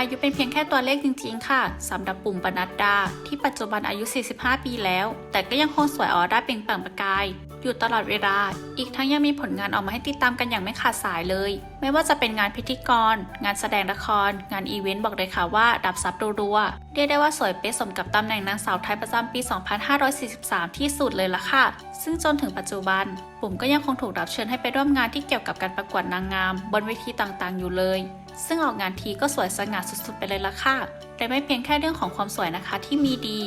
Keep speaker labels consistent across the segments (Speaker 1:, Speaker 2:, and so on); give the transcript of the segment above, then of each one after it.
Speaker 1: อายุเป็นเพียงแค่ตัวเลขจริงๆ ค่ะสำหรับปุ่มปนัดดา ที่ปัจจุบันอายุ 45 ปีแล้ว แต่ก็ยังคงสวยออร่าเปล่งปลั่งประกาย อยู่ตลอดเวลา อีกทั้งยังมีผลงานออกมาให้ติดตามกันอย่างไม่ขาดสายเลย ไม่ว่าจะเป็นงานพิธีกร งานแสดงละคร งานอีเวนต์บอกเลยค่ะว่า ดับซับรัวๆเรียกได้ว่าสวยเป๊ะสมกับตำแหน่งนางสาวไทยประจำปี 2543 ที่สุดเลยละค่ะ ซึ่งจนถึงปัจจุบัน ปุ่มก็ยังคงถูกรับเชิญให้ไปร่วมงานที่เกี่ยวกับการประกวดนางงาม บนเวทีต่างๆ อยู่เลย ซึ่งออกงานทีก็สวยสง่าสุดๆไปเลยละค่ะ แต่ไม่เพียงแค่เรื่องของความสวยนะคะที่มีดี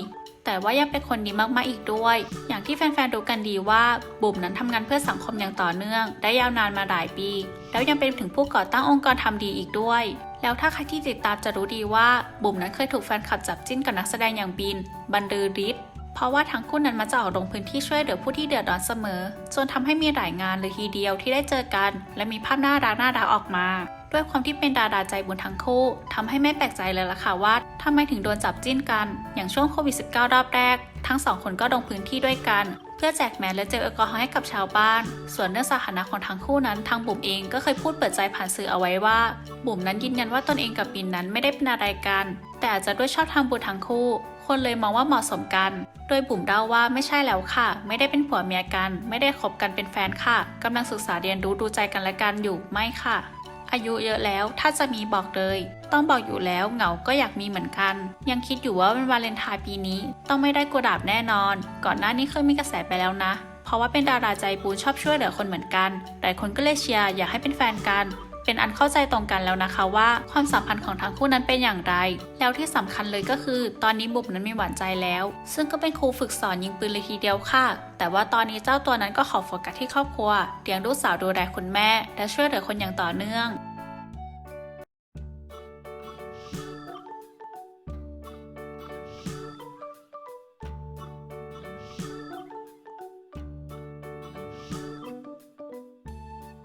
Speaker 1: แต่ว่ายังเป็นคนดีมากๆอีกด้วย อย่างที่แฟนๆรู้กันดีว่าบุ๋มนั้นทำงานเพื่อสังคมอย่างต่อเนื่อง ได้ยาวนานมาหลายปี แล้วยังเป็นถึงผู้ก่อตั้งองค์กรทำดีอีกด้วยแล้วถ้าใครที่ติดตามจะรู้ดีว่าบุ๋มนั้นเคยถูกแฟนคลับจับจิ้นกับนักแสดงอย่างบิน บันลือฤทธิ์เพราะว่าทั้งคู่นั้นมาจะออกลงพื้นที่ช่วยเหลือผู้ที่เดือดร้อนเสมอ จนทำให้มีหลายงานเลยทีเดียวที่ได้เจอกัน และมีภาพน่ารักน่ารักออกมา ด้วยความที่เป็นดาราใจบุญทั้งคู่ทำให้ไม่แปลกใจเลยล่ะค่ะว่าทำไมถึงโดนจับจิ้นกัน อย่างช่วงโควิด -19 รอบแรก ทั้งสองคนก็ลงพื้นที่ด้วยกัน เพื่อแจกแมสและเจลแอลกอฮอล์ให้กับชาวบ้าน ส่วนเรื่องสถานะของทั้งคู่นั้นทางบุ๋มเองก็เคยพูดเปิดใจผ่านสื่อเอาไว้ว่า บุ๋มนั้นยืนยันว่าตนเองกับปินนั้นไม่ได้เป็นอะไรกัน แต่อาจจะด้วยชอบทางบุญทั้งคู่ คนเลยมองว่าเหมาะสมกัน โดยบุ๋มเล่าว่าไม่ใช่แล้วค่ะ ไม่ได้เป็นผัวเมียกัน ไม่ได้คบกันเป็นแฟนค่ะกำลังศึกษาเรียนรู้ดูใจกันและกันอยู่ไม่ค่ะ อายุเยอะแล้วถ้าจะมีบอกเลย ต้องบอกอยู่แล้วเหงาก็อยากมีเหมือนกัน ยังคิดอยู่ว่าเป็นวาเลนไทน์ปีนี้ ต้องไม่ได้กระดาบแน่นอน ก่อนหน้านี้เคยมีกระแสไปแล้วนะ เพราะว่าเป็นดาราใจปูนชอบช่วยเหลือคนเหมือนกันหลายคนก็เลยเชียร์อยากให้เป็นแฟนกัน เป็นอันเข้าใจตรงกันแล้วนะคะว่าความสัมพันธ์ของทั้งคู่นั้นเป็นอย่างไร แล้วที่สำคัญเลยก็คือ ตอนนี้บุบนั้นมีหวานใจแล้ว ซึ่งก็เป็นครูฝึกสอนยิงปืนเลยทีเดียวค่ะ แต่ว่าตอนนี้เจ้าตัวนั้นก็ขอโฟกัสที่ครอบครัวเลี้ยงลูกสาวดูแลคุณแม่ และช่วยเหลือคนอย่างต่อเนื่อง